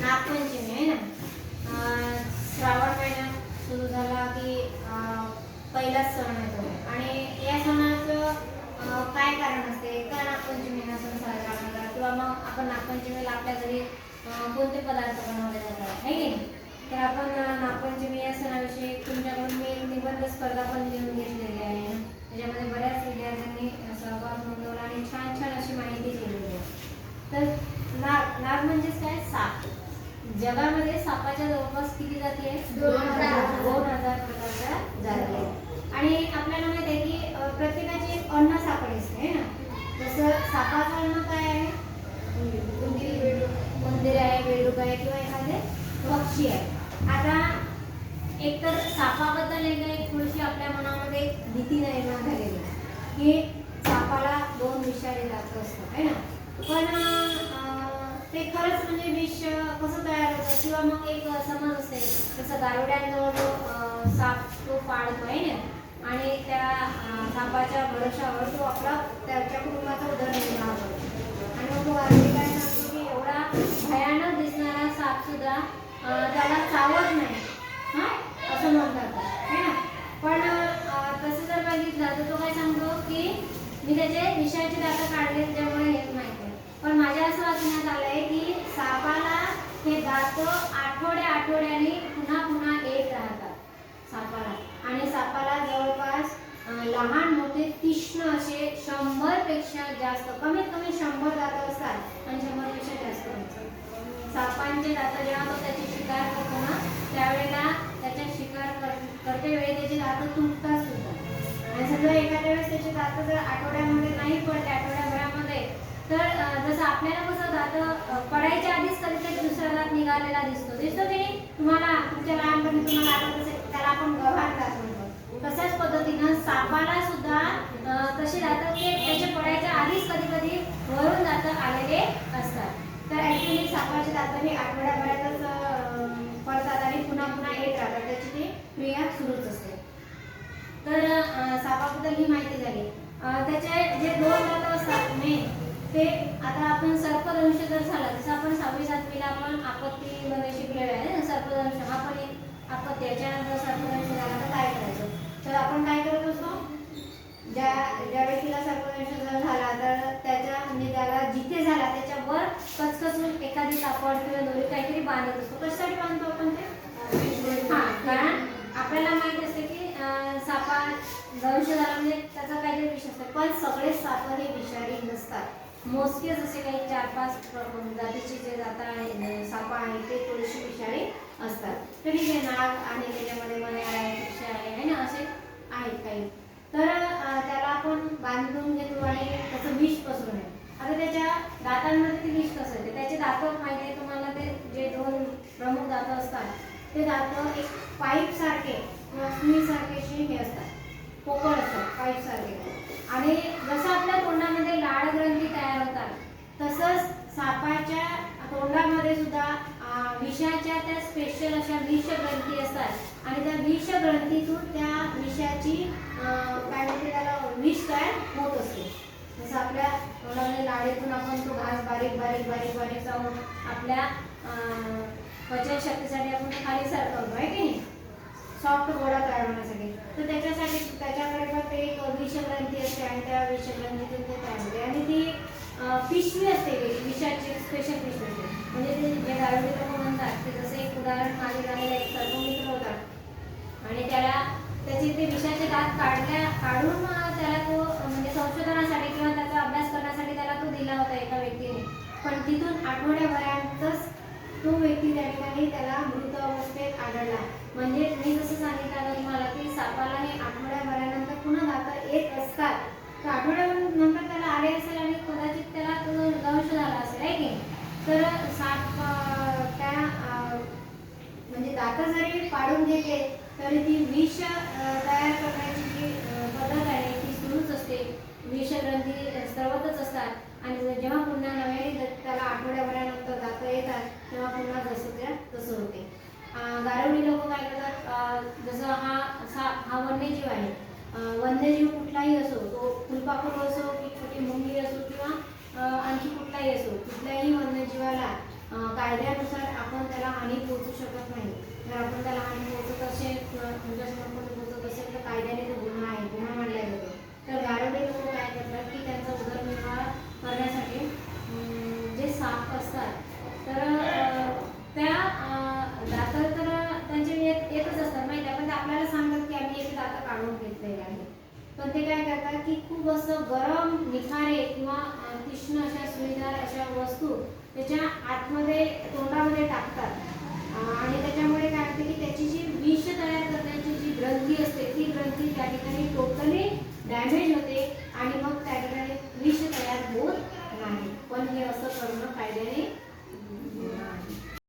नागपंचमी आहे ना श्रावण महिना सुरू झाला की पहिलाच सण येतो आणि या सणाचं काय कारण असते? का नागपंचमीला सण साजरा केला किंवा मग आपण नागपंचमीला आपल्या घरी कोणते पदार्थ बनवले जातात? आहे की नाही? तर आपण नागपंचमी या सणाविषयी तुमच्याकडून मी निबंध स्पर्धा पण लिहून घेतलेली आहे. त्याच्यामध्ये बऱ्याच विद्यार्थ्यांनी सहभाग नोंदवला आणि छान छान अशी माहिती दिलेली आहे. तर नाग नाग म्हणजेच काय? साप. जगामध्ये सापाच्या जवळपास किती जाती आहेत? दोन हजार. दोन हजार प्रकारच्या जाती आहेत. आणि आपल्याला माहिती आहे की प्रत्येकाची एक अन्न सापडी असते है ना? तसं सापाचं अन्न काय आहे? उंदीर आहे बेडूक आहे किंवा एखादे पक्षी आहे. आता एकतर सापाबद्दल एक एक थोडीशी आपल्या मनामध्ये एक भीती निर्माण झालेली आहे. की सापाला दोन विषारी जात असतात है ना? पण ते खरंच म्हणजे विष कसं तयार होतं? किंवा मग एक समज असते जसं गारुड्यांजवळ जो साप तो पाळतो आहे ना? आणि त्या सापाच्या भरोशावर तो आपला त्याच्या कुटुंबाचा उदरनिर्वाह करतो. आणि मग तो गारुडी काय सांगतो की एवढा भयानक दिसणारा साप सुद्धा त्याला चावत नाही. असं म्हणतात. ना? पण तसं जर बघितलं तर तो काय सांगतो की मी त्याचे विषयाचे दात काढले त्याच्यामुळे हेच माहिती आहे. पण माझ्या असं वाचण्यात आलंय की सापाला हे दात आठवड्या आठवड्याने पुन्हा पुन्हा येत राहतात सापाला. आणि सापाला जवळपास लहान मोठे तीक्ष्ण असे शंभरपेक्षा जास्त कमीत कमी शंभर दात असतात आणि शंभरपेक्षा जास्त सापांचे दात जेव्हा तो त्याची दात जर आठवड्यामध्ये नाही पडले आठवड्याभरामध्ये तर जसं आपल्याला कसं दात पडायच्या आधीच कधीतरी दुसरा दात निघालेला दिसतो. दिसतो की नाही? तुम्हाला तुमच्या लहानपणी तुम्हाला आठवत असेल त्याला आपण गव्हाण दात म्हणतो तशाच पद्धतीनं सापाला सुद्धा तसे दात ते त्याच्या पडायच्या आधीच कधी कधी वरून दात आलेले असतात. तर ॲक्च्युली सापाचे दात हे आठवड्याभरातच पडतात आणि पुन्हा पुन्हा येत राहतात. त्याची ती क्रिया सुरूच असते. तर सापाबद्दल ही माहिती झाली. त्याचे जे दोन दात असतात मेन ते आता आपण सर्पदंश जर झाला जसं आपण सहावी सातवीला आपण आपत्तीमध्ये शिकलेलो आहे ना सर्पदंश हा पण एक आपत्ती. याच्यानंतर सर्पदंश झाला तर काय करायचं? तर आपण काय करत असतो? ज्या ज्या व्यक्तीला सर्पदंश जर झाला तर त्याच्या म्हणजे त्याला जिथे झाला त्याच्यावर कचकचून एखादी कापड किंवा दोरी काहीतरी बांधत असतो. कशासाठी बांधतो आपण ते? हा कारण आपल्याला माहीत सापा दंश झाला म्हणजे त्याचा काहीतरी विष असतं पण सगळे साप हे विषारी नसतात. मोजके जसे काही चार पाच जातीचे जे जाता आहे सापा आहे ते थोडेसे विषारी असतात. तरी हे नाग आणि त्याच्यामध्ये मण्यार आहे पक्षी आहे है ना? असे आहेत काही. तर त्याला आपण बांधून घेतो आणि त्याचं विष पसरून आहे. आता त्याच्या दातांमध्ये ते विष कसं येते त्याचे दात माहिती आहे तुम्हाला ते जे दोन प्रमुख दात असतात ते दात एक पाईप सारखे सारखे जे हे असतात पोकळ असतात पाईप सारखे. आणि जसं आपल्या तोंडामध्ये लाळ ग्रंथी तयार होतात तसंच सापाच्या तोंडामध्ये सुद्धा विषाच्या त्या स्पेशल अशा विष ग्रंथी असतात. आणि त्या विष ग्रंथीतून त्या विषाची काय म्हणते त्याला विष तयार होत असते. जसं आपल्या तोंडामध्ये लाळेतून आपण तो घास बारीक बारीक बारीक बारीक जाऊन आपल्या पचनशक्तीसाठी आपण खाली सरकवतो आहे की नाही? सॉफ्ट गोळा तयार होण्यासाठी. तर त्याच्यासाठी त्याच्याकडे पण ते एक विषग्रंथी असते आणि त्या विषग्रंथीतून ते तयार होते. आणि ती पिशवी असते विषाची स्पेशल पिशवी असते. म्हणजे ते जे गारुडी लोक म्हणतात ते जसे एक उदाहरण मागे झालेलं एक सर्वमित्र होता आणि त्याला त्याचे ते विषाचे दात काढल्या काढून त्याला तो म्हणजे संशोधनासाठी किंवा त्याचा अभ्यास करण्यासाठी त्याला तो दिला होता एका व्यक्तीने. पण तिथून आठवड्याभरातच तो व्यक्ती त्या ठिकाणी त्याला मृत अवस्थेत आढळला. म्हणजे मी जसं सांगितलं आता तुम्हाला की सापाला हे आठवड्याभरानंतर पुन्हा दात येत असतात. तर आठवड्यानंतर त्याला आले असेल आणि कदाचित त्याला तो दंश झाला असेल आहे की तर साप त्या म्हणजे दात जरी पाडून घेतले तरी ती विष तयार करण्याची जी पद्धत आहे ती सुरूच असते. विषग्रंथी स्रवतच असतात. आणि जेव्हा पुन्हा नव्याने त्याला आठवड्याभरानंतर दात येतात तेव्हा पुन्हा जसं त्या तसं होते. अं, गारवडी लोक काय करतात अं, जसं हा सा हा वन्यजीव आहे अं, वन्यजीव कुठलाही असो तो फुलपाखरू असो की छोटी मुंगी असो किंवा आणखी कुठलाही असो कुठल्याही वन्यजीवाला कायद्यानुसार आपण त्याला हानी पोहोचू शकत नाही. तर आपण त्याला हानी पोहोचत असेल किंवा तुमच्यासमोर पोहोचत असेल तर कायद्याने तो गुन्हा आहे गुन्हा मानला जातो तर गारवडे लोक काय करतात की त्यांचा उदरनिर्वाह करण्यासाठी अं, जे साप असतात तर अं, त्या अं, दातं तर त्यांचे येत येतच असतात माहिती आहे पण ते आपल्याला सांगतात की आम्ही एक दातं काढून घेतलेले आहे पण ते काय करतात की खूप असं गरम निखारे किंवा तीक्ष्ण अशा सुईदार अशा वस्तू त्याच्या आतमध्ये तोंडामध्ये टाकतात. आणि त्याच्यामुळे काय होते की त्याची जी विष तयार करण्याची जी ग्रंथी असते ती ग्रंथी त्या ठिकाणी टोटली डॅमेज होते आणि मग त्या ठिकाणी